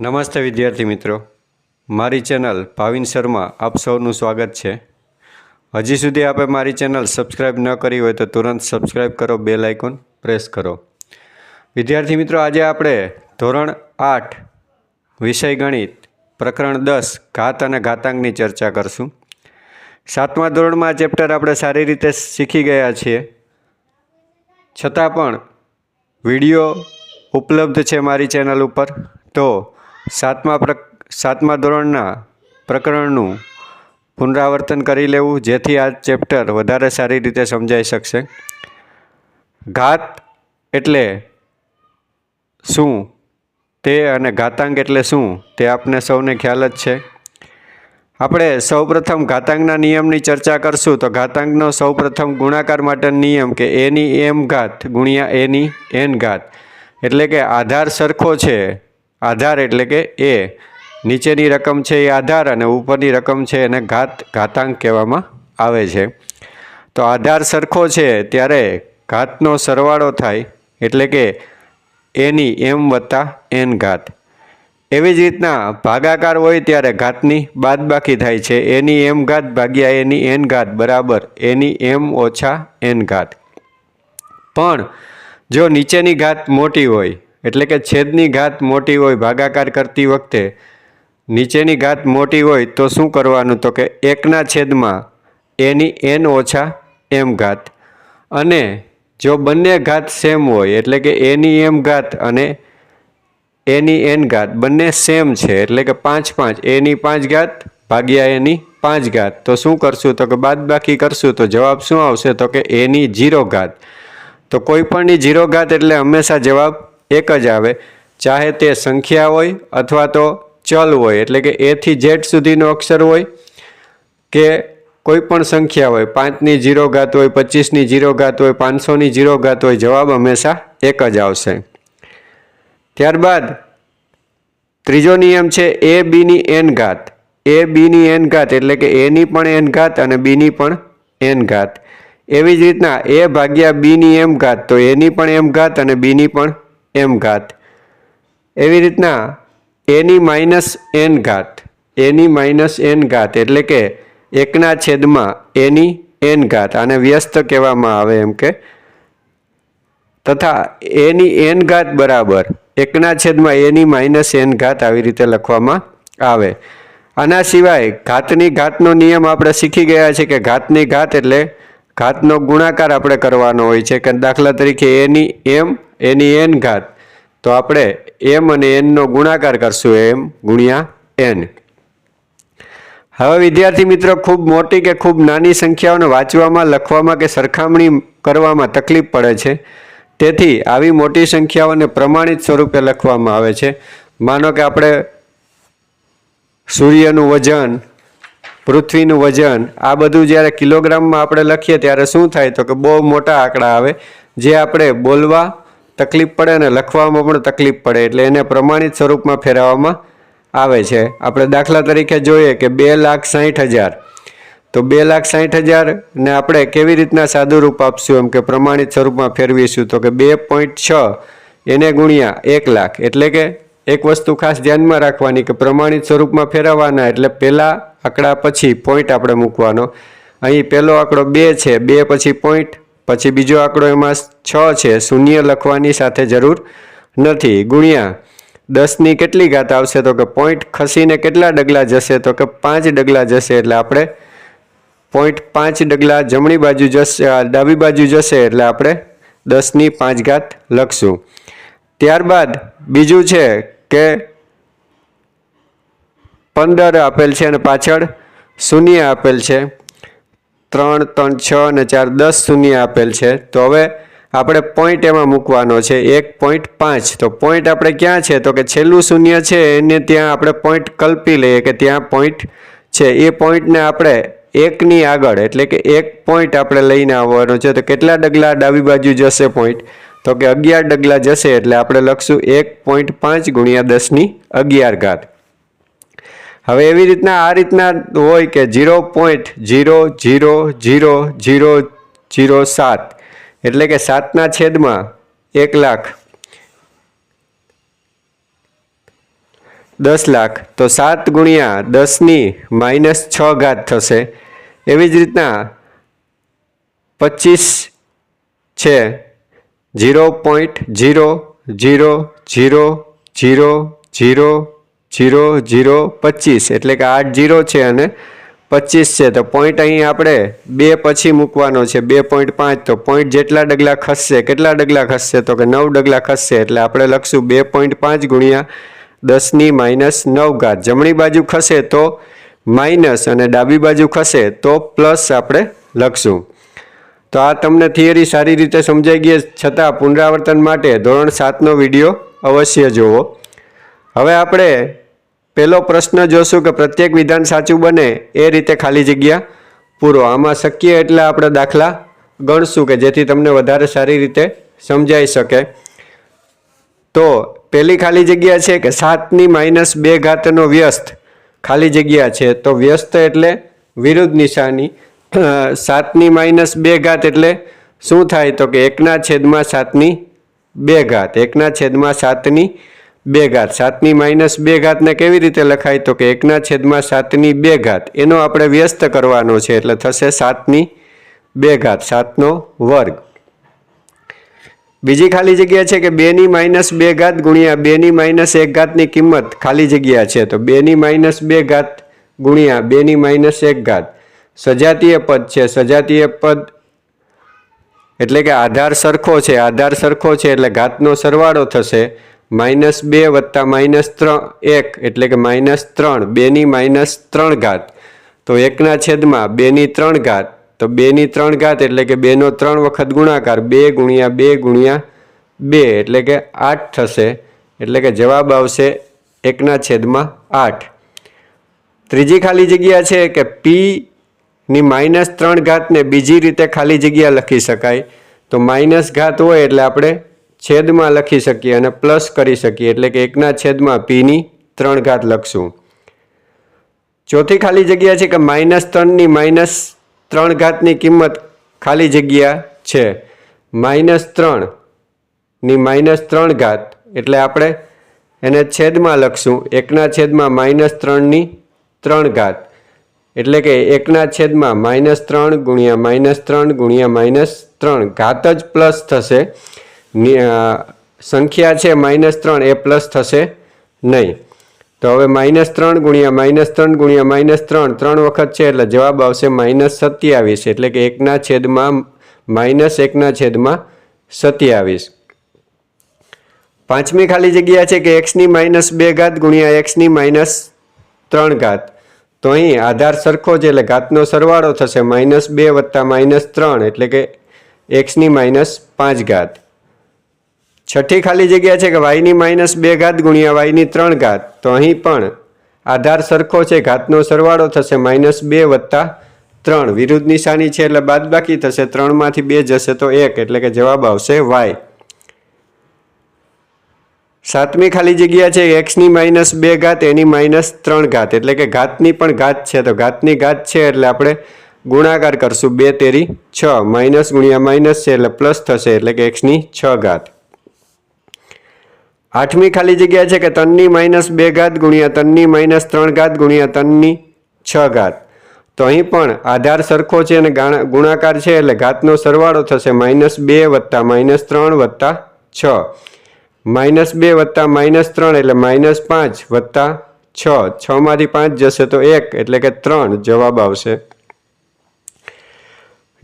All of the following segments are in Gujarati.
નમસ્તે વિદ્યાર્થી મિત્રો. મારી ચેનલ ભાવિન શર્મા આપ સૌનું સ્વાગત છે. હજી સુધી આપે મારી ચેનલ સબસ્ક્રાઈબ ન કરી હોય તો તુરંત સબસ્ક્રાઈબ કરો, બેલ આઇકોન પ્રેસ કરો. વિદ્યાર્થી મિત્રો, આજે આપણે ધોરણ આઠ વિષય ગણિત પ્રકરણ દસ ઘાત અને ઘાતાંકની ચર્ચા કરશું. સાતમા ધોરણમાં આ ચેપ્ટર આપણે સારી રીતે શીખી ગયા છીએ. છતાં પણ વીડિયો ઉપલબ્ધ છે મારી ચેનલ ઉપર. તો સાતમા પ્ર સાતમા ધોરણના પ્રકરણનું પુનરાવર્તન કરી લેવું, જેથી આ ચેપ્ટર વધારે સારી રીતે સમજાઈ શકશે. ઘાત એટલે શું? તે અને ઘાતાંક એટલે શું? તે આપને સૌને ખ્યાલ જ છે. આપણે સૌપ્રથમ ઘાતાંકના નિયમની ચર્ચા કરશું, તો ઘાતાંકનો સૌપ્રથમ ગુણાકાર માટેનો નિયમ કે એની એમ ઘાત ગુણ્યા એની એન ઘાત. એટલે કે આધાર સરખો છે આધાર એટલે કે એ. નીચેની રકમ છે એ આધાર અને ઉપરની રકમ છે એને ઘાત, ઘાતાંક કહેવામાં આવે છે. તો આધાર સરખો છે ત્યારે ઘાતનો સરવાળો થાય એટલે કે એની એમ વત્તા એન ઘાત. એવી જ રીતના ભાગાકાર હોય ત્યારે ઘાતની બાદબાકી થાય છે. એની એમ ઘાત ભાગ્યા એની એન ઘાત બરાબર. એની એમ ઓછા એન ઘાત. પણ જો નીચેની ઘાત મોટી હોય એટલે કે છેદની ઘાત મોટી હોય, ભાગાકાર કરતી વખતે નીચેની ઘાત મોટી હોય, તો શું કરવાનું? તો કે એકના છેદમાં એની એન ઓછા એમ ઘાત. અને જો બંને ઘાત સેમ હોય, એટલે કે એની એમ ઘાત અને એની એન ઘાત, બંને સેમ છે, એટલે કે પાંચ પાંચ. એની પાંચ ઘાત ભાગ્યા એની પાંચ ઘાત. તો શું કરશું? તો કે બાદબાકી કરશું. તો જવાબ શું આવશે? તો કે એની જીરો ઘાત. તો કોઈ પણની જીરો ઘાત એટલે હંમેશા જવાબ એક જ આવે. ચાહે તે સંખ્યા હોય અથવા તો ચલ હોય, એટલે કે એથી ઝેડ સુધીનો અક્ષર હોય, કે કોઈ પણ સંખ્યા હોય, પાંચની જીરો ઘાત હોય, પચીસની જીરો ઘાત હોય, પાંચસોની જીરો ઘાત હોય, જવાબ હંમેશા એક જ આવશે. ત્યારબાદ ત્રીજો નિયમ છે એ બીની એન ઘાત. એ બીની એન ઘાત એટલે કે એની પણ એન ઘાત અને બીની પણ એન ઘાત. એવી જ રીતના એ ભાગ્યા બીની એમ ઘાત, તો એની પણ એમ ઘાત અને બીની પણ એમ ઘાત. એવી રીતના એની માઇનસ એન ઘાત. એની માઇનસ એન ઘાત એટલે કે એકના છેદમાં એની એન ઘાત. આને વ્યસ્ત કહેવામાં આવે એમ કે. તથા એની એન ઘાત બરાબર એકના છેદમાં એની માઇનસ એન ઘાત આવી રીતે લખવામાં આવે. આના સિવાય ઘાતની ઘાતનો નિયમ આપણે શીખી ગયા છે કે ઘાતની ઘાત એટલે ઘાતનો ગુણાકાર આપણે કરવાનો હોય છે. કે દાખલા તરીકે એની એમ એની એન ઘાત. તો આપણે એમ અને એનનો ગુણાકાર કરશું એમ, ગુણ્યા એન હવે વિદ્યાર્થી મિત્રો, ખૂબ મોટી કે ખૂબ નાની સંખ્યાઓને વાંચવામાં, લખવામાં કે સરખામણી કરવામાં તકલીફ પડે છે. તેથી આવી મોટી સંખ્યાઓને પ્રમાણિત સ્વરૂપે લખવામાં આવે છે. માનો કે આપણે સૂર્યનું વજન, પૃથ્વીનું વજન, આ બધું જ્યારે કિલોગ્રામમાં આપણે લખીએ ત્યારે શું થાય? તો કે બહુ મોટા આંકડા આવે, જે આપણે બોલવા તકલીફ પડે અને લખવામાં પણ તકલીફ પડે એટલે એને પ્રમાણિત સ્વરૂપમાં ફેરવવામાં આવે છે. આપણે દાખલા તરીકે જોઈએ કે બે લાખ સાહીઠ હજાર. તો બે લાખ સાહીઠ હજારને આપણે કેવી રીતના સાદું રૂપ આપશું? એમ કે પ્રમાણિત સ્વરૂપમાં ફેરવીશું. તો કે બે પોઈન્ટ છ એને ગુણ્યા એક લાખ. એટલે કે એક વસ્તુ ખાસ ધ્યાનમાં રાખવાની કે પ્રમાણિત સ્વરૂપમાં ફેરવવાના એટલે પહેલાં આંકડા પછી પોઈન્ટ આપણે મૂકવાનો. અહીં પહેલો આંકડો બે છે. બે પછી પોઈન્ટ પછી બીજો આંકડો એમાં છ છે. શૂન્ય લખવાની સાથે જરૂર નથી. ગુણ્યા, દસની કેટલી ઘાત આવશે તો કે પોઈન્ટ ખસીને કેટલા ડગલા જશે તો કે પાંચ ડગલા જશે એટલે આપણે પોઈન્ટ પાંચ ડગલા જમણી બાજુ જશે ડાબી બાજુ જશે એટલે આપણે દસની પાંચ ઘાત લખશું. ત્યારબાદ બીજું છે કે પંદર આપેલ છે અને પાછળ શૂન્ય આપેલ છે. ત્રણ ત્રણ, છ અને ચાર, દસ શૂન્ય આપેલ છે. તો હવે આપણે પોઈન્ટ એમાં મૂકવાનો છે. એક પોઈન્ટ પાંચ. તો પોઈન્ટ આપણે ક્યાં છે? તો કે છેલ્લું શૂન્ય છે, એને ત્યાં આપણે પોઈન્ટ કલ્પી લઈએ કે ત્યાં પોઈન્ટ છે. એ પોઈન્ટને આપણે એકની આગળ, એટલે કે એક પોઈન્ટ આપણે લઈને આવવાનો છે. તો કેટલા ડગલા ડાબી બાજુ જશે પોઈન્ટ તો કે અગિયાર ડગલા જશે, એટલે આપણે લખશું એક પોઈન્ટ પાંચ ગુણ્યા દસની અગિયાર ઘાત. હવે એવી રીતના આ રીતના હોય કે zero point zero zero zero zero zero સાત. એટલે કે સાતના છેદમાં એક લાખ. દસ લાખ. તો સાત ગુણ્યા દસની માઇનસ છ ઘાત થશે. એવી જ રીતના પચીસ છે. Zero point zero zero zero zero zero zero zero, પચીસ. એટલે કે આઠ જીરો છે અને પચીસ છે. તો પોઈન્ટ અહીં આપણે બે પછી મૂકવાનો છે. બે પોઈન્ટ પાંચ. તો પોઈન્ટ જેટલા ડગલા ખસશે, કેટલા ડગલા ખસશે? તો કે નવ ડગલા ખસશે. એટલે આપણે લખશું બે પોઈન્ટ પાંચ ગુણ્યા દસની માઇનસ નવ ઘાત. જમણી બાજુ ખસે તો માઇનસ અને ડાબી બાજુ ખસે તો પ્લસ આપણે લખશું. તો આ તમને થિયરી સારી રીતે સમજાઈ ગઈ. છતાં પુનરાવર્તન માટે ધોરણ સાતનો વીડિયો અવશ્ય જુઓ. હવે આપણે પહેલો પ્રશ્ન જોશું કે પ્રત્યેક વિધાન સાચું બને એ રીતે ખાલી જગ્યા પૂરો. આમાં શક્ય એટલે આપણે દાખલા ગણશું કે જેથી તમને વધારે સારી રીતે સમજાઈ શકે. તો પહેલી ખાલી જગ્યા છે કે સાતની માઇનસ બે ઘાતનો વ્યસ્ત ખાલી જગ્યા છે. તો વ્યસ્ત એટલે વિરુદ્ધ નિશાની. સાતની માઇનસ બે ઘાત એટલે શું થાય? તો કે એકના છેદમાં સાતની બે ઘાત. એકના છેદમાં સાતની બે ઘાત. સાતની માઇનસ બે ઘાતને કેવી રીતે લખાય? તો કે એકના છેદમાં સાતની બે ઘાત. એનો આપણે વ્યસ્ત કરવાનો છે, એટલે થશે સાતની બે ઘાત, સાતનો વર્ગ. બીજી ખાલી જગ્યા છે કે બેની માઇનસ બે ઘાત ગુણ્યા બેની માઇનસ એક ઘાતની કિંમત ખાલી જગ્યા છે. તો બેની માઇનસ બે ઘાત ગુણ્યા બેની માઇનસ એક ઘાત. સજાતીય પદ છે. સજાતીય પદ એટલે કે આધાર સરખો છે. આધાર સરખો છે એટલે ઘાતનો સરવાળો થશે. માઇનસ બે વત્તા માઇનસ ત્રણ, એક, એટલે કે માઇનસ ત્રણ, બેની માઇનસ ત્રણ ઘાત. તો એકના છેદમાં બેની ત્રણ ઘાત, તો બેની ત્રણ ઘાત એટલે કે બેનો ત્રણ વખત ગુણાકાર, બે ગુણ્યા બે ગુણ્યા બે, એટલે કે આઠ થશે, એટલે કે જવાબ આવશે એકના છેદમાં આઠ. ત્રીજી ખાલી જગ્યા છે કે પી ની માઇનસ ત્રણ ઘાતને બીજી રીતે ખાલી જગ્યા લખી શકાય. તો માઇનસ ઘાત હોય એટલે આપણે છેદમાં લખી શકીએ અને પ્લસ કરી શકીએ એટલે કે એકના છેદમાં પીની ત્રણ ઘાત લખશું. ચોથી ખાલી જગ્યા છે કે માઇનસ ત્રણની માઇનસ ત્રણ ઘાતની કિંમત ખાલી જગ્યા છે. માઇનસ ત્રણની માઇનસ ત્રણ ઘાત એટલે આપણે એને છેદમાં લખશું. એકના છેદમાં માઇનસ ત્રણની ત્રણ ઘાત એટલે કે એકના છેદમાં માઇનસ ત્રણ ગુણ્યા માઇનસ ત્રણ ગુણ્યા માઇનસ ત્રણ. ઘાત જ પ્લસ થશે. સંખ્યા છે માઇનસ ત્રણ, એ પ્લસ થશે નહીં. તો હવે માઇનસ ત્રણ ગુણ્યા માઇનસ ત્રણ ગુણ્યા માઇનસ ત્રણ ત્રણ વખત છે એટલે જવાબ આવશે માઇનસ સત્યાવીસ, એટલે કે એકના છેદમાં માઇનસ એકના છેદમાં સત્યાવીસ. પાંચમી ખાલી જગ્યા છે કે એક્સની માઇનસ બે ઘાત ગુણ્યા એક્સની માઇનસ ત્રણ ઘાત. તો અહીં આધાર સરખો છે એટલે ઘાતનો સરવાળો થશે માઇનસ બે વત્તા માઇનસ ત્રણ, એટલે કે એક્સની માઇનસ પાંચ ઘાત. છઠ્ઠી ખાલી જગ્યા છે કે વાયની માઇનસ બે ઘાત ગુણ્યા વાયની ત્રણ ઘાત. તો અહીં પણ આધાર સરખો છે, ઘાતનો સરવાળો થશે માઇનસ બે વત્તા ત્રણ. વિરુદ્ધ નિશાની છે એટલે બાદબાકી થશે, ત્રણમાંથી બે જશે તો એક, એટલે કે જવાબ આવશે વાય. સાતમી ખાલી જગ્યા છે, એક્સની માઇનસ બે ઘાત, એની માઇનસ ત્રણ ઘાત, એટલે કે ઘાતની પણ ઘાત છે. તો ઘાતની ઘાત છે એટલે આપણે ગુણાકાર કરશું બે તેરી છ. માઇનસ ગુણ્યા માઇનસ છે એટલે પ્લસ થશે, એટલે કે એક્સની છ ઘાત. આઠમી ખાલી જગ્યા છે કે તનની માઇનસ બે ઘાત ગુણ્યા તનની માઇનસ ત્રણ ઘાત ગુણ્યા તનની છ ઘાત. તો અહીં પણ આધાર સરખો છે અને ગાણા- ગુણાકાર છે એટલે ઘાતનો સરવાળો થશે માઇનસ બે વત્તા માઇનસ ત્રણ વત્તા છ. માઇનસ બે વત્તા માઇનસ ત્રણ એટલે માઇનસ પાંચ વત્તા છ. છમાંથી પાંચ જશે તો એક એટલે કે ત્રણ જવાબ આવશે.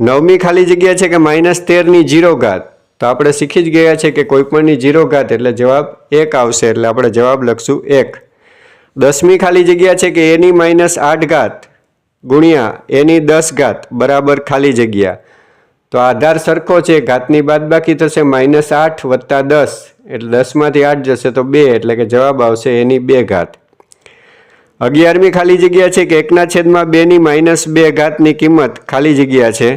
નવમી ખાલી જગ્યા છે કે માઇનસ તેરની જીરો ઘાત. તો આપણે શીખી જ ગયા છે કે કોઈપણની જીરો ઘાત એટલે જવાબ એક આવશે, એટલે આપણે જવાબ લખશું એક. દસમી ખાલી જગ્યા છે કે એની માઇનસ આઠ ઘાત ગુણ્યા એની દસ ઘાત બરાબર ખાલી જગ્યા. તો આધાર સરખો છે, ઘાતની બાદબાકી થશે માઇનસ આઠ વત્તા દસ, એટલે દસમાંથી આઠ જશે તો બે, એટલે કે જવાબ આવશે એની બે ઘાત. અગિયારમી ખાલી જગ્યા છે કે એકના છેદમાં બેની માઇનસ બે ઘાતની કિંમત ખાલી જગ્યા છે.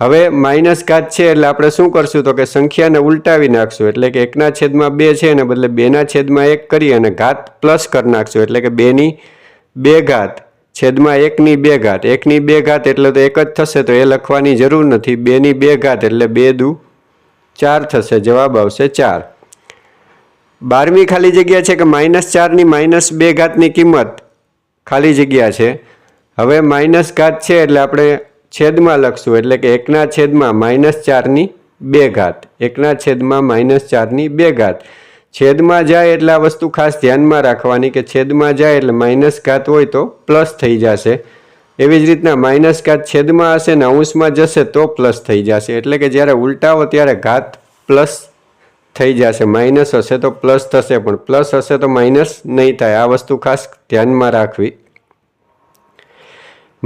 હવે માઇનસ ઘાત છે એટલે આપણે શું કરશું તો કે સંખ્યાને ઉલટાવી નાખશું. એટલે કે એકના છેદમાં બે છે એને બદલે બેના છેદમાં એક કરી અને ઘાત પ્લસ કરી નાખશું. એટલે કે બેની બે ઘાત, છેદમાં એકની બે ઘાત. એકની બે ઘાત એટલે તો એક જ થશે તો એ લખવાની જરૂર નથી. બેની બે ઘાત એટલે બે દુ ચાર થશે. જવાબ આવશે ચાર. બારમી ખાલી જગ્યા છે કે માઇનસ ચારની માઇનસ બે ઘાતની કિંમત ખાલી જગ્યા છે. હવે માઇનસ ઘાત છે એટલે આપણે છેદમાં લખશું. એટલે કે એકના છેદમાં માઇનસ ચારની બે ઘાત. એકના છેદમાં માઇનસ ચારની બે ઘાત. છેદમાં જાય એટલે આ વસ્તુ ખાસ ધ્યાનમાં રાખવાની કે છેદમાં જાય એટલે માઇનસ ઘાત હોય તો પ્લસ થઈ જશે. એવી જ રીતના માઇનસ ઘાત છેદમાં હશે ને અંશમાં જશે તો પ્લસ થઈ જશે. એટલે કે જ્યારે ઉલટાવો ત્યારે ઘાત પ્લસ થઈ જશે. માઇનસ હશે તો પ્લસ થશે પણ પ્લસ હશે તો માઇનસ નહીં થાય. આ વસ્તુ ખાસ ધ્યાનમાં રાખવી.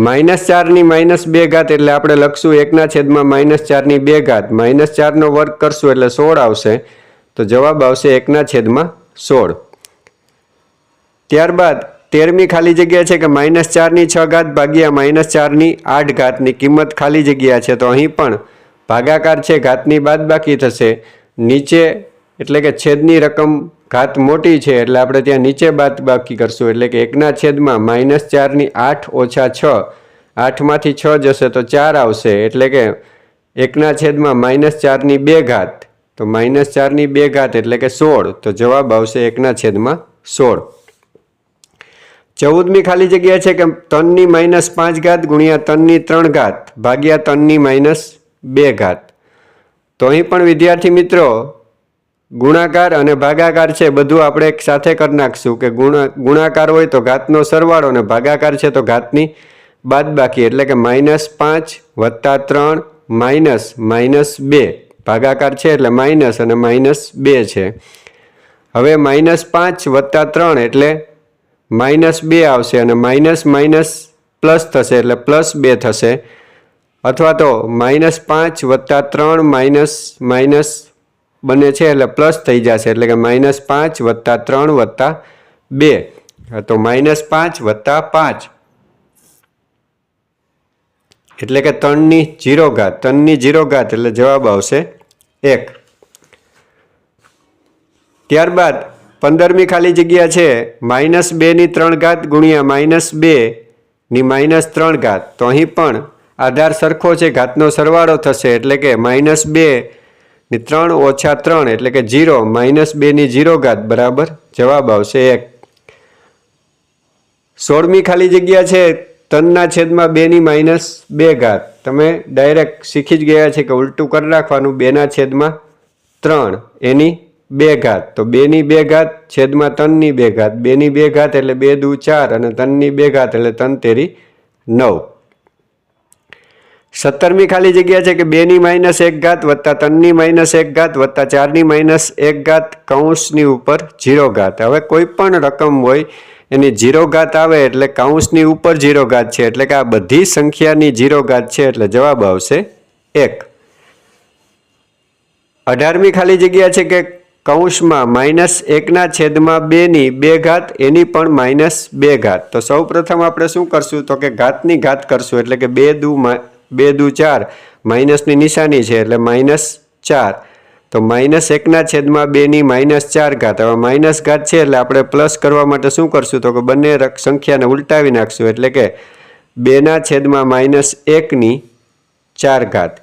માઇનસ ચારની માઇનસ બે ઘાત એટલે આપણે લખશું એકના છેદમાં માઇનસ ચારની બે ઘાત. માઇનસ ચારનો વર્ગ કરશું એટલે સોળ આવશે. તો જવાબ આવશે એકના છેદમાં સોળ. ત્યારબાદ તેરમી ખાલી જગ્યા છે કે માઇનસ ચારની છ ઘાત ભાગ્યા માઇનસ ચારની આઠ ઘાતની કિંમત ખાલી જગ્યા છે તો અહીં પણ ભાગાકાર છે, ઘાતની બાદ બાકી થશે. નીચે એટલે કે છેદની રકમ ઘાત મોટી છે એટલે આપણે ત્યાં નીચે બાદ બાકી કરશું. એટલે કે એકના છેદમાં માઇનસ ચારની આઠ ઓછા છ. આઠમાંથી છ જશે તો ચાર આવશે. એટલે કે એકના છેદમાં માઇનસ ચારની બે ઘાત. તો માઇનસ ચારની બે ઘાત એટલે કે સોળ. તો જવાબ આવશે એકના છેદમાં સોળ. ચૌદમી ખાલી જગ્યા છે કે ત્રણની માઇનસ પાંચ ઘાત ગુણ્યા તનની ત્રણ ઘાત ભાગ્યા તનની માઇનસ બે ઘાત. તો અહીં પણ વિદ્યાર્થી મિત્રો ગુણાકાર અને ભાગાકાર છે, બધું આપણે એક સાથે કરી નાખશું કે ગુણા, ગુણાકાર હોય તો ઘાતનો સરવાળો અને ભાગાકાર છે તો ઘાતની બાદ બાકી એટલે કે માઇનસ પાંચ વત્તા ત્રણ માઇનસ માઇનસ બે. ભાગાકાર છે એટલે માઇનસ અને માઇનસ બે છે. હવે માઇનસ પાંચ વત્તા ત્રણ એટલે માઇનસ બે આવશે અને માઇનસ માઇનસ પ્લસ થશે એટલે પ્લસ બે થશે. અથવા તો માઇનસ પાંચ વત્તા ત્રણ માઇનસ માઇનસ બને છે એટલે પ્લસ થઈ જશે, એટલે કે માઇનસ પાંચ વત્તા ત્રણ વત્તા બે. તો માઇનસ પાંચ વત્તા પાંચ. એટલે કે ત્રણની જીરો ઘાત, ત્રણની જીરો ઘાત એટલે જવાબ આવશે એક. ત્યારબાદ પંદરમી ખાલી જગ્યા છે, માઇનસ બેની ત્રણ ઘાત ગુણ્યા માઇનસ બેની માઇનસ ત્રણ ઘાત. તો અહીં પણ આધાર સરખો છે, ઘાતનો સરવાળો થશે, એટલે કે માઇનસ બે ની ત્રણ ઓછા ત્રણ એટલે કે જીરો માઇનસ બેની જીરો ઘાત બરાબર? જવાબ આવશે એક. સોળમી ખાલી જગ્યા છે, ત્રણના છેદમાં બેની માઇનસ બે ઘાત. તમે ડાયરેક્ટ શીખી જ ગયા છે કે ઉલટું કરી રાખવાનું બેના છેદમાં ત્રણ, એની બે ઘાત. તો બેની બે ઘાત, છેદમાં ત્રણની બે ઘાત. બેની બે ઘાત એટલે બે દુ ચાર અને ત્રણની બે ઘાત એટલે ત્રણ તેરી નવ. સત્તરમી ખાલી જગ્યા છે કે બેની માઇનસ એક ઘાત વત્તા ત્રણની માઇનસ એક ઘાત વત્તા ચારની માઇનસ એક ઘાત કૌંસની ઉપર જીરો ઘાત. હવે કોઈ પણ રકમ હોય, એની જીરો ઘાત આવે એટલે કૌંસની ઉપર જીરો ઘાત છે. એટલે કે આ બધી સંખ્યાની જીરો ઘાત છે એટલે જવાબ આવશે એક. અઢારમી ખાલી જગ્યા છે કે કૌંસમાં માઇનસ એકના છેદમાં બેની બે ઘાત, એની પણ માઇનસ બે ઘાત. તો સૌ આપણે શું કરશું? તો કે ઘાતની ઘાત કરશું. એટલે કે બે દુ બે દુ ચાર. માઇનસની નિશાની છે એટલે માઇનસ ચાર. તો માઇનસ એકના છેદમાં બેની માઇનસ ચાર ઘાત. હવે માઇનસ ઘાત છે એટલે આપણે પ્લસ કરવા માટે શું કરશું? તો કે બંને સંખ્યાને ઉલટાવી નાખશું. એટલે કે બેના છેદમાં માઇનસ એકની ચાર ઘાત.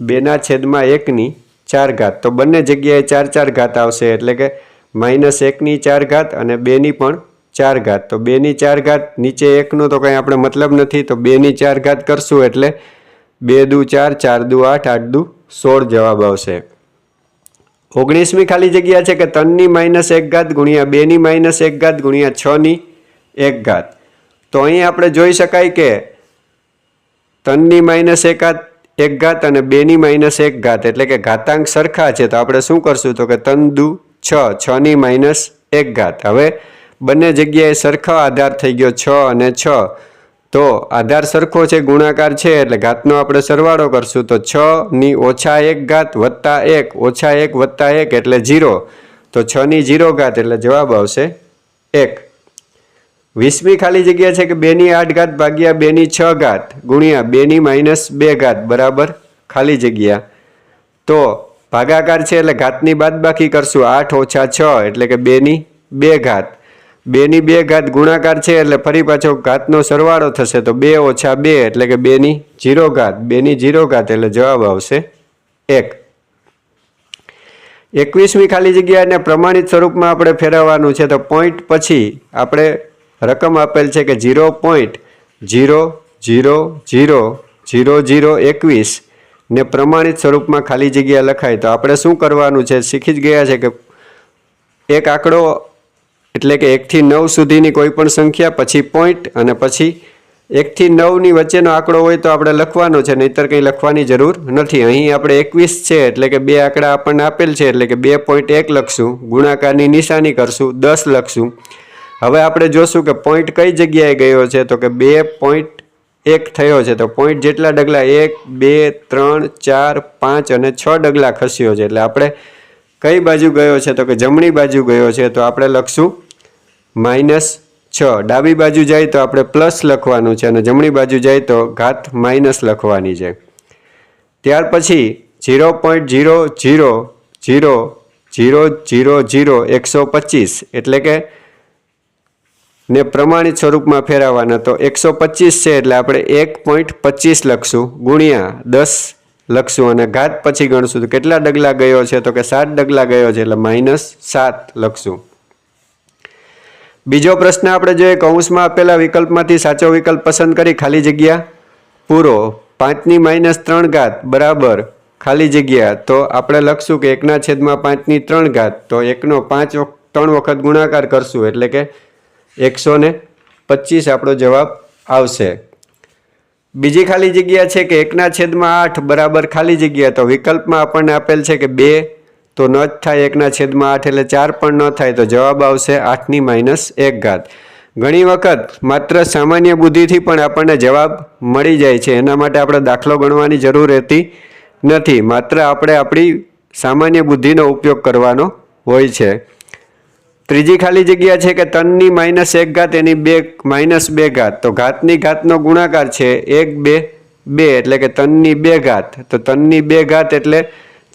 બેના છેદમાં એકની ચાર ઘાત. તો બંને જગ્યાએ ચાર ચાર ઘાત આવશે. એટલે કે માઇનસ એકની ચાર ઘાત અને બેની પણ ચાર ઘાત તો બેની ચાર ઘાત નીચે એકનો તો કંઈ આપણે મતલબ નથી, તો બેની ચાર ઘાત કરશું એટલે બે દુ ચાર ચાર દુ આઠ આઠ દુ સોળ જવાબ આવશે. ઓગણીસમી ખાલી જગ્યા છે કે ત્રણની માઇનસ એક ઘાત ગુણ્યા બેની માઇનસ એક ઘાત ગુણ્યા છની એક ઘાત. તો અહીં આપણે જોઈ શકાય કે ત્રણની માઇનસ એક ઘાત એક ઘાત અને બેની માઇનસ એક ઘાત એટલે કે ઘાતાંક સરખા છે. તો આપણે શું કરશું તો કે ત્રણ દુ છ, છની માઇનસ એક ઘાત. હવે બંને જગ્યાએ સરખો આધાર થઈ ગયો છ અને છ. તો આધાર સરખો છે, ગુણાકાર છે, એટલે ઘાતનો આપણે સરવાળો કરશું. તો છની ઓછા એક ઘાત વત્તા એક, ઓછા એક વત્તા એક એટલે જીરો તો છની ઝીરો ઘાત એટલે જવાબ આવશે એક. વીસમી ખાલી જગ્યા છે કે બેની આઠ ઘાત ભાગ્યા બેની છ ઘાત ગુણ્યા બેની માઇનસ બે ઘાત, બરાબર? ખાલી જગ્યા. તો ભાગાકાર છે એટલે ઘાતની બાદબાકી કરશું. આઠ ઓછા છ એટલે કે બેની બે ઘાત. બેની બે ઘાત ગુણાકાર છે એટલે ફરી પાછો ઘાતનો સરવાળો થશે તો બે ઓછા બે એટલે કે બેની જીરો ઘાત, બેની જીરો ઘાત એટલે જવાબ આવશે એક. એકવીસમી ખાલી જગ્યાને પ્રમાણિત સ્વરૂપમાં આપણે ફેરવવાનું છે તો પોઈન્ટ પછી આપણે રકમ આપેલ છે કે zero point zero zero zero zero zero એકવીસ ને પ્રમાણિત સ્વરૂપમાં ખાલી જગ્યા લખાય તો આપણે શું કરવાનું છે? શીખી જ ગયા છે કે એક આંકડો એટલે કે એકથી નવ સુધીની કોઈ પણ સંખ્યા, પછી પોઈન્ટ અને પછી એકથી નવની વચ્ચેનો આંકડો હોય તો આપણે લખવાનો છે, નહીતર કંઈ લખવાની જરૂર નથી. અહીં આપણે એકવીસ છે, એટલે કે બે આંકડા આપણને આપેલ છે, એટલે કે બે પોઈન્ટ એક લખશું, ગુણાકારની નિશાની કરશું, દસ લખશું. હવે આપણે જોશું કે પોઈન્ટ કઈ જગ્યાએ ગયો છે, તો કે બે પોઈન્ટ એક થયો છે, તો પોઈન્ટ જેટલા ડગલા, એક, બે, ત્રણ, ચાર, પાંચ અને છ ડગલા ખસ્યો છે. એટલે આપણે કઈ બાજુ ગયો છે? તો કે જમણી બાજુ ગયો છે, તો આપણે લખશું માઇનસ છ. ડાબી બાજુ જાય તો આપણે પ્લસ લખવાનું છે અને જમણી બાજુ જાય તો ઘાત માઇનસ લખવાની છે. ત્યાર પછી zero point zero zero zero zero zero zero એકસો પચીસ એટલે કે ને પ્રમાણિત સ્વરૂપમાં ફેરવવાના. તો એકસો પચીસ છે એટલે આપણે એક પોઈન્ટ પચીસ લખશું. ગુણ્યા દસ લખશું અને ઘાત પછી ગણશું. તો કેટલા ડગલા ગયો છે? તો કે સાત ડગલા ગયો છે, એટલે માઇનસ સાત લખશું. બીજો પ્રશ્ન આપણે જોઈએ કૌંસમાં આપેલા વિકલ્પમાંથી સાચો વિકલ્પ પસંદ કરી ખાલી જગ્યા? પૂરો. પાંચની માઇનસ ત્રણ ઘાત. બરાબર. ખાલી જગ્યા. તો આપણે લખશું કે એકના છેદમાં પાંચની ત્રણ ઘાત. તો એકનો પાંચ ત્રણ વખત ગુણાકાર કરશું. એટલે કે એકસો ને પચીસ આપણો જવાબ આવશે. બીજી ખાલી જગ્યા છે કે એકના છેદમાં આઠ બરાબર ખાલી જગ્યા. તો વિકલ્પમાં આપણને આપેલ છે કે બે તો ન જ થાય એકના છેદમાં આઠ એટલે ચાર પણ ન થાય તો જવાબ આવશે આઠની માઇનસ એક ઘાત. ઘણી વખત માત્ર સામાન્ય બુદ્ધિથી પણ આપણને જવાબ મળી જાય છે. એના માટે આપણે દાખલો ગણવાની જરૂર રહેતી નથી. માત્ર આપણે આપણી સામાન્ય બુદ્ધિનો ઉપયોગ કરવાનો હોય છે. ત્રીજી ખાલી જગ્યા છે કે તનની માઇનસ એક ઘાત, એની બે માઇનસ બે ઘાત. તો ઘાતની ઘાતનો ગુણાકાર છે એક, બે બે, એટલે કે તનની બે ઘાત. તો તનની બે ઘાત એટલે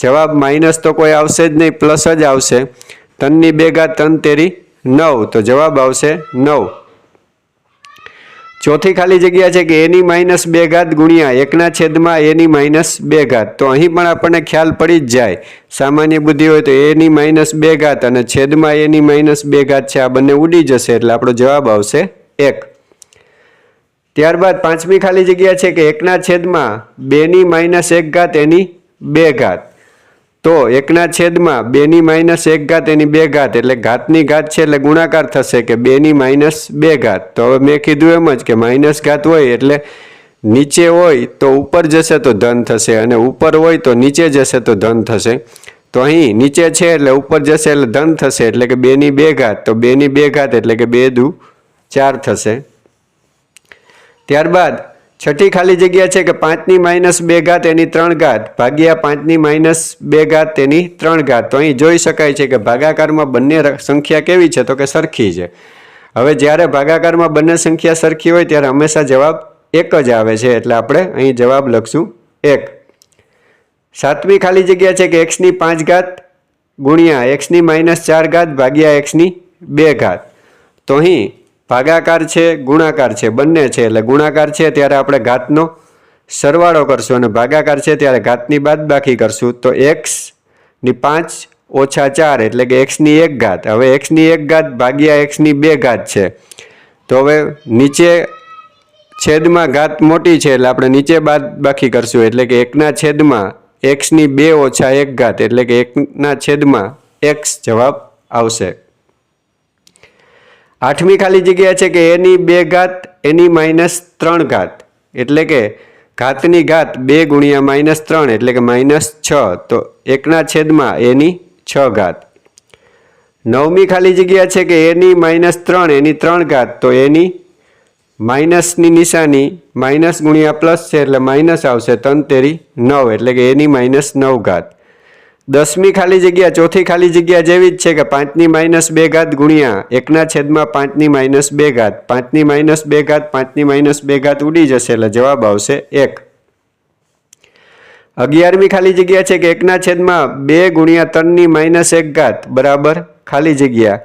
જવાબ માઇનસ તો કોઈ આવશે જ નહીં, પ્લસ જ આવશે. તનની બે ઘાત તન તેરી નવ. તો જવાબ આવશે નવ. ચોથી ખાલી જગ્યા છે કે એની માઇનસ બે ઘાત ગુણ્યા એકના છેદમાં એની માઇનસ બે ઘાત. તો અહીં પણ આપણને ખ્યાલ પડી જ જાય. સામાન્ય બુદ્ધિ હોય તો એની માઇનસ બે ઘાત અને છેદમાં એની માઇનસ બે ઘાત છે. આ બંને ઉડી જશે એટલે આપણો જવાબ આવશે એક. ત્યારબાદ પાંચમી ખાલી જગ્યા છે કે એકના છેદમાં બેની માઇનસ એક ઘાત એની બે ઘાત. તો એકના છેદમાં બેની માઇનસ એક ઘાત, એની બે ઘાત, એટલે ઘાતની ઘાત છે એટલે ગુણાકાર થશે કે બેની માઇનસ બે ઘાત. તો હવે મેં કીધું એમ જ કે માઇનસ ઘાત હોય એટલે નીચે હોય તો ઉપર જશે તો ધન થશે અને ઉપર હોય તો નીચે જશે તો ધન થશે. તો અહીં નીચે છે એટલે ઉપર જશે એટલે ધન થશે, એટલે કે બેની બે ઘાત. તો બેની બે ઘાત એટલે કે બે દુ ચાર થશે. ત્યારબાદ છઠ્ઠી ખાલી જગ્યા છે કે પાંચની માઇનસ બે ઘાત એની ત્રણ ઘાત. ભાગ્યા પાંચની માઇનસ બે ઘાત તેની ત્રણ ઘાત. તો અહીં જોઈ શકાય છે કે ભાગાકારમાં બંને સંખ્યા કેવી છે? તો કે સરખી છે. હવે જ્યારે ભાગાકારમાં બંને સંખ્યા સરખી હોય ત્યારે હંમેશા જવાબ એક જ આવે છે. એટલે આપણે અહીં જવાબ લખશું એક. સાતમી ખાલી જગ્યા છે કે એક્સની પાંચ ઘાત ગુણ્યા એક્સની માઇનસ ચાર ઘાત ભાગ્યા એક્સની બે ઘાત. તો અહીં ભાગાકાર છે, ગુણાકાર છે, બંને છે. એટલે ગુણાકાર છે ત્યારે આપણે ઘાતનો સરવાળો કરશું અને ભાગાકાર છે ત્યારે ઘાતની બાદબાકી કરશું. તો એક્સની પાંચ ઓછા ચાર એટલે કે એક્સની એક ઘાત. હવે એક્સની એક ઘાત ભાગ્યા એક્સની બે ઘાત છે. તો હવે નીચે છેદમાં ઘાત મોટી છે એટલે આપણે નીચે બાદ બાકી કરશું. એટલે કે એકના છેદમાં એક્સની બે ઓછા એક ઘાત એટલે કે એકના છેદમાં એક્સ જવાબ આવશે. આઠમી ખાલી જગ્યા છે કે એની બે ઘાત, એની માઇનસ ત્રણ ઘાત. એટલે કે ઘાતની ઘાત બે ગુણ્યા માઇનસ ત્રણ, એટલે કે માઇનસ છ. તો એકના છેદમાં એની છ ઘાત. નવમી ખાલી જગ્યા છે કે એની માઇનસ ત્રણ, એની ત્રણ ઘાત. તો એની માઇનસની નિશાની માઇનસ ગુણ્યા પ્લસ છે એટલે માઇનસ આવશે ત્રણ તેરી નવ, એટલે કે એની માઇનસ નવ ઘાત. દસમી ખાલી જગ્યા, ચોથી ખાલી જગ્યા જેવી જ છે કે પાંચની માઇનસ બે ઘાત ગુણ્યા એકના છેદમાં પાંચની માઇનસ બે ઘાત. પાંચની માઇનસ બે ઘાત, પાંચની માઇનસ બે ઘાત ઉડી જશે એટલે જવાબ આવશે એક. અગિયારમી ખાલી જગ્યા છે કે એકના છેદમાં બે ગુણ્યા ત્રણની માઇનસ એક ઘાત. બરાબર? ખાલી જગ્યા.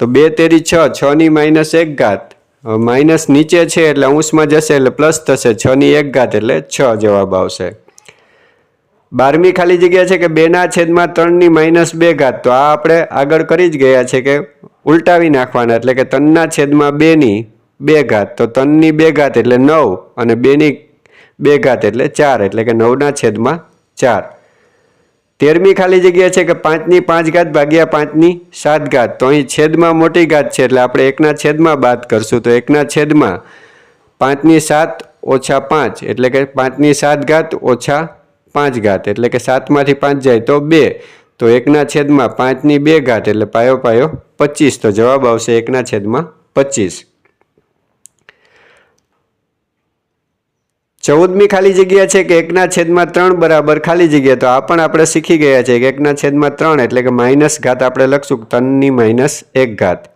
તો બે તેરી છ, છની માઇનસ એક ઘાત. માઇનસ નીચે છે એટલે અંશમાં જશે એટલે પ્લસ થશે છની એક ઘાત એટલે છ જવાબ આવશે. બારમી ખાલી જગ્યા છે કે બેના છેદમાં ત્રણની માઇનસ બે ઘાત. તો આ આપણે આગળ કરી જ ગયા છે કે ઉલટાવી નાખવાના, એટલે કે ત્રણના છેદમાં બેની બે ઘાત. તો ત્રણની બે ઘાત એટલે નવ અને બેની બે ઘાત એટલે ચાર, એટલે કે નવના છેદમાં ચાર. તેરમી ખાલી જગ્યા છે કે પાંચની પાંચ ઘાત ભાગ્યા પાંચની સાત ઘાત. તો અહીં છેદમાં મોટી ઘાત છે, એટલે આપણે એકના છેદમાં બાદ કરશું. તો એકના છેદમાં પાંચની સાત ઓછા પાંચ, એટલે કે પાંચની સાત ઘાત ઓછા પાંચ ઘાત, એટલે કે સાતમાંથી પાંચ જાય તો બે. તો એકના છેદમાં પાંચની બે ઘાત, એટલે પાયો પાયો પચીસ. તો જવાબ આવશે એકના છેદમાં પચીસ. ચૌદમી ખાલી જગ્યા છે કે એકના છેદમાં ત્રણ બરાબર ખાલી જગ્યા? તો આ પણ આપણે શીખી ગયા છે કે એકના છેદમાં ત્રણ એટલે કે માઇનસ ઘાત આપણે લખશું ત્રણની માઇનસ એક ઘાત.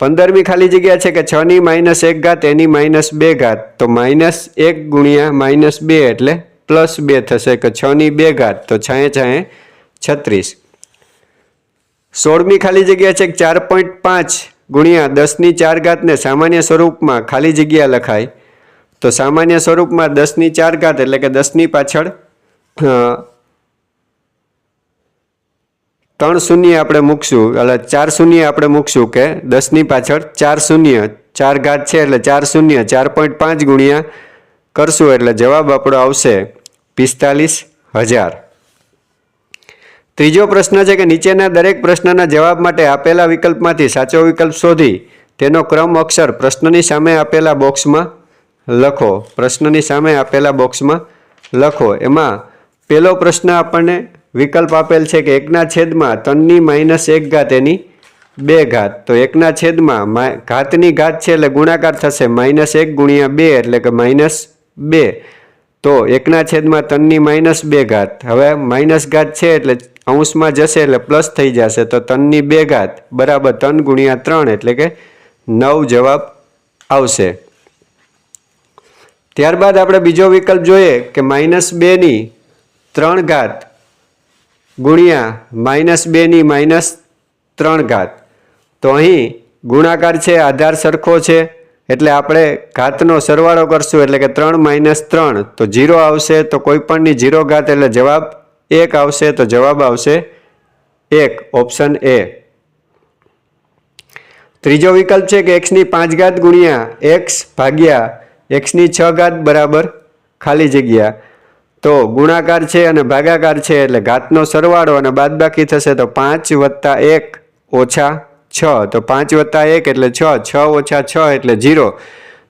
પંદરમી ખાલી જગ્યા છે કે છની માઇનસ એક ઘાત, એની માઇનસ બે ઘાત. તો માઇનસ એક ગુણ્યા માઇનસ બે એટલે પ્લસ બે થશે કે છની બે ઘાત, તો છાએ છાએ છત્રીસ. સોળમી ખાલી જગ્યા છે ચાર પોઈન્ટ પાંચ ગુણ્યા દસની ચાર ઘાતને સામાન્ય સ્વરૂપમાં ખાલી જગ્યા લખાય, તો સામાન્ય સ્વરૂપમાં દસની ચાર ઘાત એટલે કે દસની પાછળ ત્રણ શૂન્ય આપણે મૂકશું, એટલે ચાર શૂન્ય આપણે મૂકશું કે દસની પાછળ ચાર શૂન્ય, ચાર ઘાત છે એટલે ચાર શૂન્ય, ચાર પોઈન્ટ પાંચ ગુણ્યા કરશું એટલે જવાબ આપણો આવશે પિસ્તાલીસ હજાર. ત્રીજો પ્રશ્ન છે કે નીચેના દરેક પ્રશ્નના જવાબ માટે આપેલા વિકલ્પમાંથી સાચો વિકલ્પ શોધી તેનો ક્રમ અક્ષર પ્રશ્નની સામે આપેલા બોક્સમાં લખો. પ્રશ્નની સામે આપેલા બોક્સમાં લખો. એમાં પહેલો પ્રશ્ન આપણને વિકલ્પ આપેલ છે કે એકના છેદમાં ત્રણની માઇનસ એક ઘાત એની બે ઘાત. તો એકના છેદમાં ઘાતની ઘાત છે એટલે ગુણાકાર થશે માઇનસ એક ગુણ્યા બે એટલે કે માઇનસ બે. તો એકના છેદમાં ત્રણની માઇનસ બે ઘાત. હવે માઇનસ ઘાત છે એટલે અંશમાં જશે એટલે પ્લસ થઈ જશે. તો ત્રણની બે ઘાત બરાબર ત્રણ ગુણ્યા ત્રણ એટલે કે નવ જવાબ આવશે. ત્યારબાદ આપણે બીજો વિકલ્પ જોઈએ કે માઇનસ બેની ત્રણ ઘાત ગુણ્યા માઇનસ બેની માઇનસ ત્રણ ઘાત. તો અહીં ગુણાકાર છે, આધાર સરખો છે. એટલે આપણે ઘાતનો સરવાળો કરશું એટલે કે ત્રણ માઇનસ ત્રણ. તો જીરો આવશે તો કોઈપણની જીરો ઘાત એટલે જવાબ એક આવશે, તો જવાબ આવશે એક ઓપ્શન એ ત્રીજો વિકલ્પ છે કે એક્સની પાંચ ઘાત ગુણ્યા એક્સ ભાગ્યા એક્સની છ ઘાત બરાબર ખાલી જગ્યા. તો ગુણાકાર છે અને ભાગાકાર છે એટલે ઘાતનો સરવાળો અને બાદબાકી થશે તો પાંચ વત્તા એક ઓછા છ. તો પાંચ વત્તા એક એટલે છ. છ ઓછા છ એટલે જીરો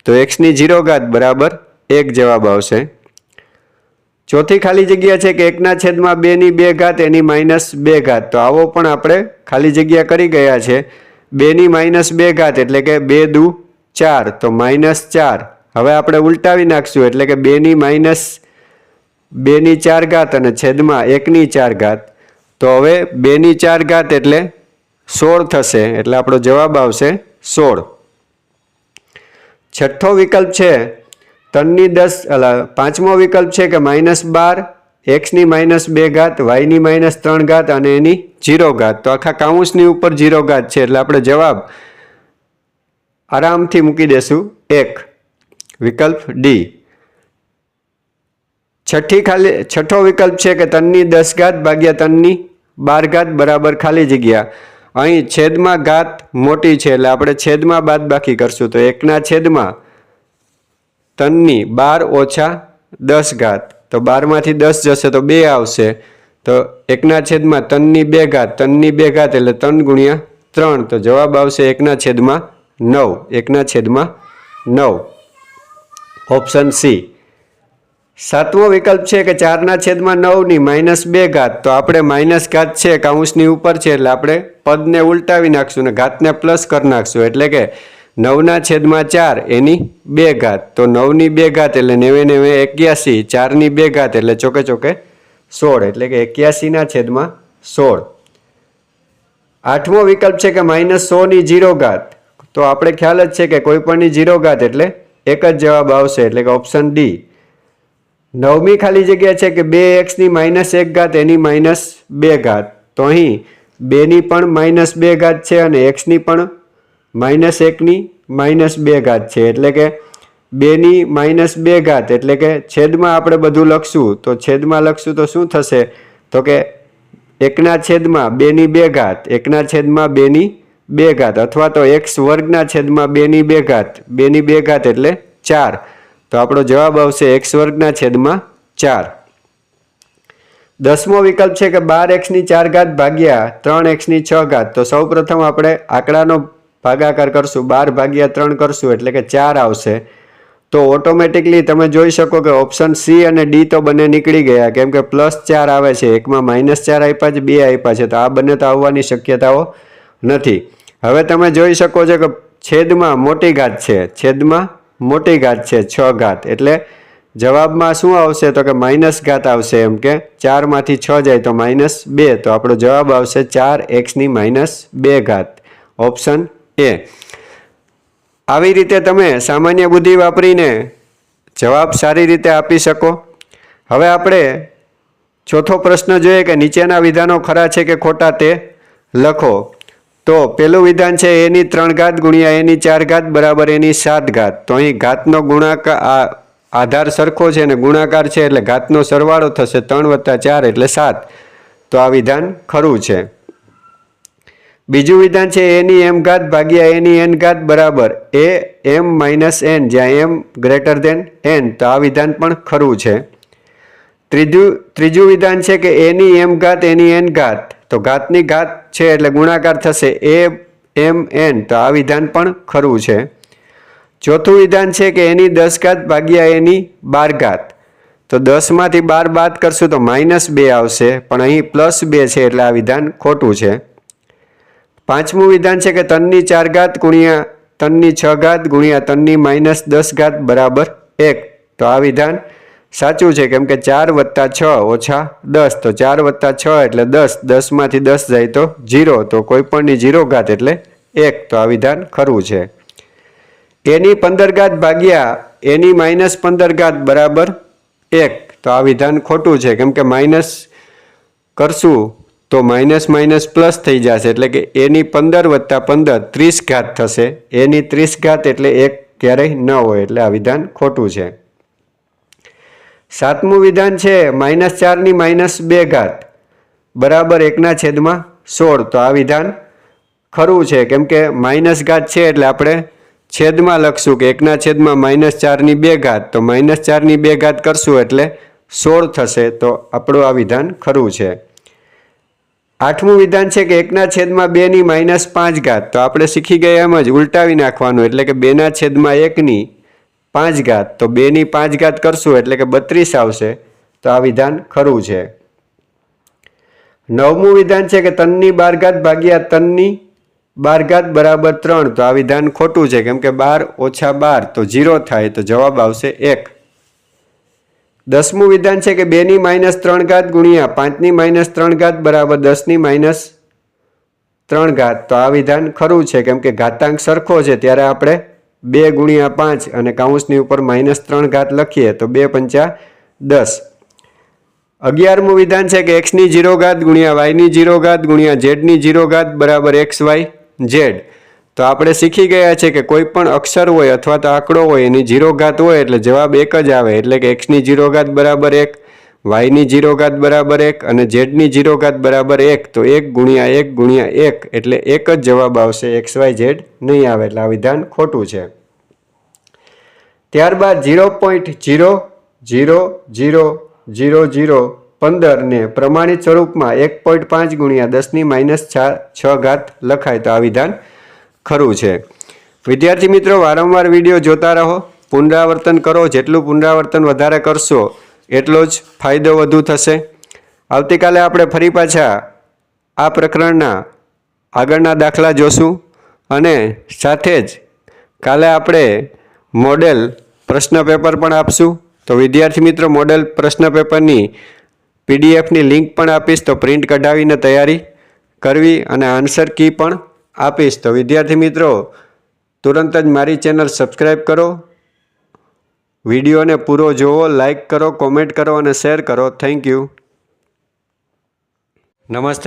તો એક્સની જીરો ઘાત બરાબર એક જવાબ આવશે. ચોથી ખાલી જગ્યા છે કે એકના છેદમાં બેની બે ઘાત, એની માઇનસ બે ઘાત. તો આવો પણ આપણે ખાલી જગ્યા કરી ગયા છે. બેની માઇનસ બે ઘાત એટલે કે બે દુ ચાર. તો માઇનસ ચાર. હવે આપણે ઉલટાવી નાખશું એટલે કે બેની માઇનસ બેની ચાર ઘાત અને છેદમાં એકની ચાર ઘાત. તો હવે બેની ચાર ઘાત એટલે સોળ થશે, એટલે આપણો જવાબ આવશે સોળ. છઠ્ઠો વિકલ્પ છે, ત્રણની દસ, અલા, પાંચમો વિકલ્પ છે કે માઇનસ બાર, એક્સની માઇનસ બે ઘાત, વાયની માઇનસ ત્રણ ઘાત અને એની જીરો ઘાત. તો આખા કાઉન્સની ઉપર જીરો ઘાત છે, એટલે આપણે જવાબ આરામથી મૂકી દેશું એક. વિકલ્પ ડી. છઠ્ઠી ખાલી, છઠ્ઠો વિકલ્પ છે કે તનની દસ ઘાત ભાગ્યા તનની બાર ઘાત બરાબર ખાલી જગ્યા. અહીં છેદમાં ઘાત મોટી છે એટલે આપણે છેદમાં બાદ બાકી કરશું. તો એકના છેદમાં તનની બાર ઓછા દસ ઘાત. તો બારમાંથી દસ જશે તો બે આવશે. તો એકના છેદમાં તનની બે ઘાત. તનની બે ઘાત એટલે ત્રણ ગુણ્યા ત્રણ. તો જવાબ આવશે એકના છેદમાં નવ. એકના છેદમાં નવ. Option C. સાતમો વિકલ્પ છે કે ચારના છેદમાં નવની માઇનસ બે ઘાત. તો આપણે માઇનસ ઘાત છે કાઉન્સની ઉપર છે એટલે આપણે પદને ઉલટાવી નાખશું ને ઘાતને પ્લસ કરી નાખશું. એટલે કે નવના છેદમાં ચાર, એની બે ઘાત. તો નવની બે ઘાત એટલે નેવે નેવે એક્યાસી, ચારની બે ઘાત એટલે ચોકે ચોકે સોળ, એટલે કે એક્યાસીના છેદમાં સોળ. આઠમો વિકલ્પ છે કે માઇનસ સોની જીરો ઘાત. તો આપણે ખ્યાલ જ છે કે કોઈ પણની જીરો ઘાત એટલે એક જ જવાબ આવશે, એટલે કે ઓપ્શન ડી. નવમી ખાલી જગ્યા છે કે બે એક્સની માઇનસ એક ઘાત, એની માઇનસ બે ઘાત. તો અહીં બેની પણ માઇનસ બે ઘાત છે અને એક્સની પણ માઇનસ એકની માઇનસ બે ઘાત છે. એટલે કે બેની માઇનસ બે ઘાત, એટલે કે છેદમાં આપણે બધું લખશું, તો છેદમાં લખશું તો શું થશે? તો કે એકના છેદમાં બેની બે ઘાત, એકના છેદમાં બેની બે ઘાત, અથવા તો એક્સ વર્ગના છેદમાં બેની બે ઘાત, બેની બે ઘાત એટલે ચાર. તો આપણો જવાબ આવશે એક્સ વર્ગના છેદમાં ચાર. દસમો વિકલ્પ છે કે બાર એક્સની ચાર ઘાત ભાગ્યા ત્રણ એક્સની છ ઘાત. તો સૌ પ્રથમ આપણે આંકડાનો ભાગાકાર કરશું. બાર ભાગ્યા ત્રણ કરશું એટલે કે ચાર આવશે. તો ઓટોમેટિકલી તમે જોઈ શકો કે ઓપ્શન સી અને ડી તો બંને નીકળી ગયા. કેમ કે પ્લસ ચાર આવે છે. એકમાં માઇનસ ચાર આપ્યા છે, બે આપ્યા છે. તો આ બંને તો આવવાની શક્યતાઓ નથી. હવે તમે જોઈ શકો છો કે છેદમાં મોટી ઘાત છે. છેદમાં મોટી ઘાત છે, છ ઘાત. એટલે જવાબમાં શું આવશે? તો કે માઇનસ ઘાત આવશે એમ કે ચારમાંથી છ જાય તો માઇનસ બે. તો આપણો જવાબ આવશે ચાર એક્સની માઇનસ બે ઘાત. Option A. આવી રીતે તમે સામાન્ય બુદ્ધિ વાપરીને જવાબ સારી રીતે આપી શકો. હવે આપણે ચોથો પ્રશ્ન જોઈએ કે નીચેના વિધાનો ખરા છે કે ખોટા તે લખો. તો પેલું વિધાન છે, એની ત્રણ ઘાત ગુણ્યા એની ચાર ઘાત બરાબર એની સાત ઘાત. તો અહીં ઘાતનો ગુણાકાર આધાર સરખો છે અને ગુણાકાર છે એટલે ઘાતનો સરવાળો થશે ત્રણ વત્તા ચાર એટલે સાત. તો આ વિધાન ખરું છે. બીજું વિધાન છે, એની એમ ઘાત ભાગ્યા એની એન ઘાત બરાબર એ એમ માઇનસ એન, જ્યાં એમ ગ્રેટર દેન એન. તો આ વિધાન પણ ખરું છે. ત્રીજું ત્રીજું વિધાન છે કે એની એમ ઘાત, એની એન ઘાત. તો ઘાતની ઘાત છે એટલે ગુણાકાર થશે એ એમ એન. તો આ વિધાન પણ ખરું છે. ચોથું વિધાન છે કે એની દસ ઘાત ભાગ્યા એની બાર ઘાત. તો દસમાંથી બાર બાદ કરશું તો માઇનસ બે આવશે. પણ અહીં પ્લસ બે છે એટલે આ વિધાન ખોટું છે. પાંચમું વિધાન છે કે તનની ચાર ઘાત ગુણ્યા તનની છ ઘાત ગુણ્યા તનની માઇનસ દસ ઘાત બરાબર એક. તો આ વિધાન સાચું છે કેમ કે ચાર વત્તા છ ઓછા દસ, તો ચાર વત્તા છ એટલે દસ, દસમાંથી દસ જાય તો જીરો, તો કોઈ પણની જીરો ઘાત એટલે એક, તો આ વિધાન ખરું છે. એની પંદર ઘાત ભાગ્યા, એની માઇનસ પંદર ઘાત બરાબર એક, તો આ વિધાન ખોટું છે. કેમ કે માઇનસ કરશું તો માઇનસ માઇનસ પ્લસ થઈ જશે, એટલે કે એની પંદર વત્તા પંદર ત્રીસ ઘાત થશે. એની ત્રીસ ઘાત એટલે એક ક્યારેય ન હોય, એટલે આ વિધાન ખોટું છે. સાતમું વિધાન છે માઇનસ ચારની માઇનસ બે ઘાત. બરાબર એકના છેદમાં સોળ. તો આ વિધાન ખરું છે. કેમ કે માઇનસ ઘાત છે એટલે આપણે છેદમાં લખશું કે એકના છેદમાં માઇનસ ચારની બે ઘાત. તો માઇનસ ચારની બે ઘાત કરશું એટલે સોળ થશે. તો આપણું આ વિધાન ખરું છે. આઠમું વિધાન છે કે એકના છેદમાં બેની માઇનસ પાંચ ઘાત. તો આપણે શીખી ગયા એમ જ ઉલટાવી નાખવાનું. એટલે કે બેના છેદમાં એકની પાંચ ઘાત તો બેની પાંચ ઘાત કરશું એટલે કે બત્રીસ આવશે. તો આ વિધાન ખરું છે. નવમું વિધાન છે કે તનની બાર ઘાત ભાગ્યા તનની બાર ઘાત બરાબર ત્રણ. તો આ વિધાન ખોટું છે, કેમ કે બાર ઓછા બાર, તો જીરો થાય, તો જવાબ આવશે એક. દસમું વિધાન છે કે બેની માઇનસ ત્રણ ઘાત ગુણ્યા પાંચની માઇનસ ત્રણ ઘાત બરાબર દસની માઇનસ ત્રણ ઘાત. તો આ વિધાન ખરું છે, કેમ કે ઘાતાંક સરખો છે, ત્યારે આપણે બે ગુણ્યા પાંચ અને કાઉન્સની ઉપર માઇનસ ત્રણ ઘાત લખીએ તો બે પંચા દસ. અગિયારમું વિધાન છે કે એક્સની જીરો ઘાત ગુણ્યા વાયની જીરો ઘાત ગુણ્યા ઝેડની જીરો ઘાત બરાબર એક્સ વાય ઝેડ. તો આપણે શીખી ગયા છે કે કોઈ પણ અક્ષર હોય અથવા તો આંકડો હોય એની જીરો ઘાત હોય એટલે જવાબ એક જ આવે એટલે કે એક્સની જીરો ઘાત બરાબર એક વાયની જીરો ઘાત બરાબર એક અને ઝેડની જીરો ઘાત બરાબર એક, તો એક ગુણ્યા એક ગુણ્યા એક એટલે એક જ જવાબ આવશે એક્સ વાય ઝેડ નહીં આવે એટલે આ વિધાન ખોટું છે. ત્યારબાદ zero point zero zero zero zero zero પંદરને પ્રમાણિત સ્વરૂપમાં એક પોઈન્ટ પાંચ ગુણ્યા દસની માઇનસ છ ઘાત લખાય તો આ વિધાન ખરું છે. વિદ્યાર્થી મિત્રો, વારંવાર વીડિયો જોતા રહો, પુનરાવર્તન કરો, જેટલું પુનરાવર્તન વધારે કરશો એટલો જ ફાયદો વધુ થશે. આવતીકાલે આપણે ફરી પાછા આ પ્રકરણના આગળના દાખલા જોશું અને સાથે જ કાલે આપણે મોડેલ પ્રશ્ન પેપર પણ આપશું. તો વિદ્યાર્થી મિત્રો, મોડેલ પ્રશ્ન પેપરની પીડીએફની લિંક પણ આપીશ, તો પ્રિન્ટ કઢાવીને તૈયારી કરવી અને આન્સર કી પણ આપીશ. તો વિદ્યાર્થી મિત્રો, તુરંત જ મારી ચેનલ સબસ્ક્રાઈબ કરો. વિડીયોને પૂરો જોવો લાઇક કરો કોમેન્ટ કરો અને શેર કરો. થેન્ક યુ નમસ્તે.